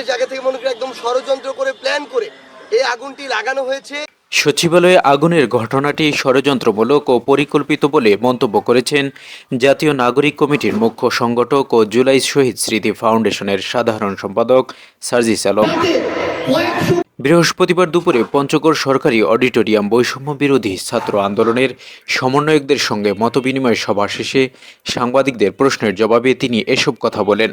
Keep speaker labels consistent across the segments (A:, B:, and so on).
A: আমাদের জায়গা থেকে মনে করি একদম ষড়যন্ত্র করে প্ল্যান করে এই আগুনটি লাগানো হয়েছে।
B: সচিবালয়ে আগুনের ঘটনাটি ষড়যন্ত্রমূলক ও পরিকল্পিত বলে মন্তব্য করেছেন জাতীয় নাগরিক কমিটির মুখ্য সংগঠক ও জুলাই শহীদ স্মৃতি ফাউন্ডেশনের সাধারণ সম্পাদক সার্জিস আলম। বৃহস্পতিবার দুপুরে পঞ্চগড় সরকারি অডিটোরিয়াম বৈষম্য বিরোধী ছাত্র আন্দোলনের সমন্বয়কদের সঙ্গে মতবিনিময় সভা শেষে সাংবাদিকদের প্রশ্নের জবাবে তিনি এসব কথা বলেন।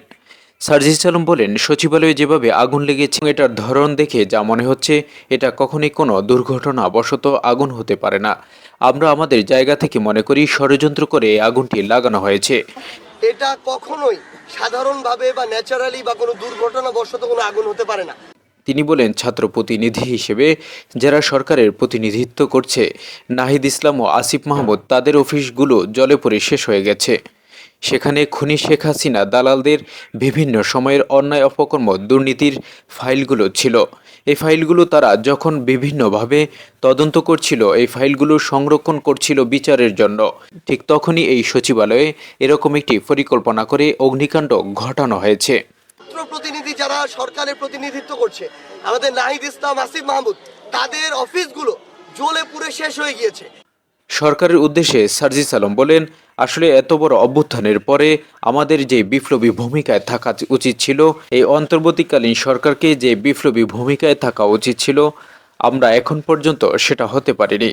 B: সার্জিস আলম বলেন সচিবালয়ে যেভাবে আগুন লেগেছে এটার ধরন দেখে যা মনে হচ্ছে এটা কখনই কোনো দুর্ঘটনা বশত আগুন হতে পারে না। আমরা আমাদের জায়গা থেকে মনে করি ষড়যন্ত্র করে আগুনটি লাগানো হয়েছে।
A: এটা কখনোই সাধারণভাবে বা ন্যাচারালি বা কোনো দুর্ঘটনাবশত কোনো আগুন হতে পারে না।
B: তিনি বলেন ছাত্র প্রতিনিধি হিসেবে যারা সরকারের প্রতিনিধিত্ব করছে নাহিদ ইসলাম ও আসিফ মাহমুদ তাদের অফিসগুলো জলে পড়ে শেষ হয়ে গেছে। সেখানে খুনি শেখ হাসিনা, দালালদের বিভিন্ন সময়ের অন্যায় অপকর্ম, দুর্নীতির ফাইলগুলো ছিল। এই ফাইলগুলো তারা যখন বিভিন্নভাবে তদন্ত করছিল, এই ফাইলগুলো সংরক্ষণ করছিল বিচারের জন্য। ঠিক তখনই এই সচিবালয়ে এরকম একটি পরিকল্পনা করে অগ্নিকাণ্ড ঘটানো হয়েছে।
A: প্রতিনিধি যারা সরকারের প্রতিনিধিত্ব করছে, আমাদের নাহিদ ইসলাম, আসিফ মাহমুদ, তাদের অফিসগুলো জ্বলে পুড়ে শেষ হয়ে গিয়েছে।
B: সরকারের উদ্দেশ্যে সার্জিস আলম বলেন, আসলে এত বড় অভ্যুত্থানের পরে আমাদের যে বিপ্লবী ভূমিকায় থাকা উচিত ছিল, এই অন্তর্বর্তীকালীন সরকারকে যে বিপ্লবী ভূমিকায় থাকা উচিত ছিল, আমরা এখন পর্যন্ত সেটা হতে পারিনি।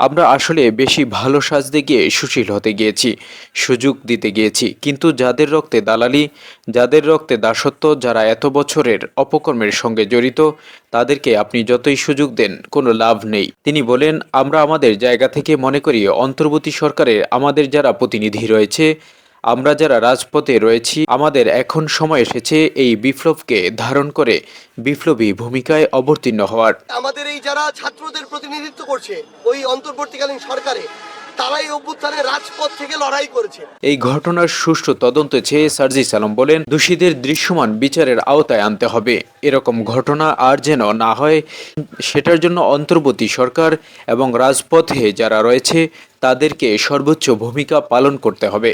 B: আমরা আসলে বেশি ভালো সাজতে গিয়ে সুশীল হতে গিয়েছি, সুযোগ দিতে গিয়েছি। কিন্তু যাদের রক্তে দালালি, যাদের রক্তে দাসত্ব, যারা এত বছরের অপকর্মের সঙ্গে জড়িত, তাদেরকে আপনি যতই সুযোগ দেন, কোনো লাভ নেই। তিনি বলেন, আমরা আমাদের জায়গা থেকে মনে করি, অন্তর্বর্তী সরকারের আমাদের যারা প্রতিনিধি রয়েছে আমরা যারা রাজপথে রয়েছি আমাদের এখন সময় এসেছে এই বিপ্লবকে ধারণ করে বিপ্লবী ভূমিকায় অবতীর্ণ হওয়ার।
A: আমাদের এই যারা ছাত্রদের প্রতিনিধিত্ব করছে ওই অন্তর্বর্তীকালীন সরকারে তারাই অভ্যুত্থানে রাজপথ থেকে লড়াই করেছে।
B: এই ঘটনার সুষ্ঠু তদন্ত চেয়ে সার্জিস আলম বলেন দোষীদের দৃশ্যমান বিচারের আওতায় আনতে হবে। এরকম ঘটনা আর যেন না হয় সেটার জন্য অন্তর্বর্তী সরকার এবং রাজপথে যারা রয়েছে তাদেরকে সর্বোচ্চ ভূমিকা পালন করতে হবে।